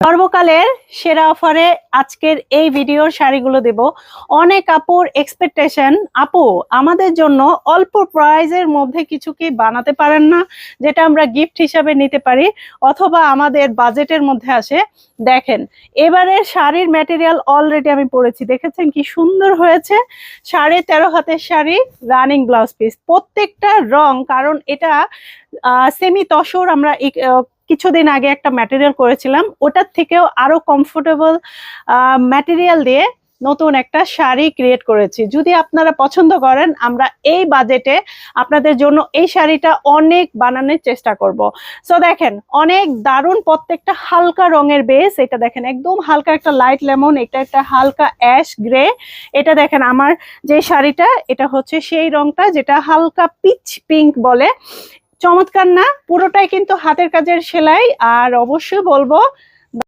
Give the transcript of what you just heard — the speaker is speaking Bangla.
সর্বকালের সেরা অফারে আজকের এই ভিডিওর শাড়িগুলো দেব। অনেক আপুর এক্সপেকটেশন আপু, আমাদের জন্য অল্প প্রাইজের মধ্যে কিছু কি বানাতে পারেন না? যেটা আমরা গিফট হিসাবে নিতে পারি অথবা আমাদের বাজেটের মধ্যে আসে। দেখেন, এবারের শাড়ির ম্যাটেরিয়াল অলরেডি আমি পরেছি। দেখেছেন কি সুন্দর হয়েছে? সাড়ে তেরো হাতের শাড়ি রানিং ব্লাউজ পিস প্রত্যেকটা রং, কারণ এটা সেমি তসর আমরা কিছুদিন আগে একটা ম্যাটেরিয়াল করেছিলাম। ওটার থেকেও আরও কমফোর্টেবল ম্যাটেরিয়াল দিয়ে নতুন একটা শাড়ি ক্রিয়েট করেছি। যদি আপনারা পছন্দ করেন, আমরা এই বাজেটে আপনাদের জন্য এই শাড়িটা অনেক বানানোর চেষ্টা করব। সো দেখেন, অনেক দারুণ প্রত্যেকটা হালকা রঙের বেস এটা দেখেন, একদম হালকা একটা লাইট লেমন এটা একটা হালকা অ্যাশ গ্রে এটা দেখেন, আমার যে শাড়িটা, এটা হচ্ছে সেই রংটা, যেটা হালকা পিচ পিঙ্ক বলে। চমৎকার না? পুরোটাই কিন্তু হাতের কাজের সেলাই। আর অবশ্যই বলব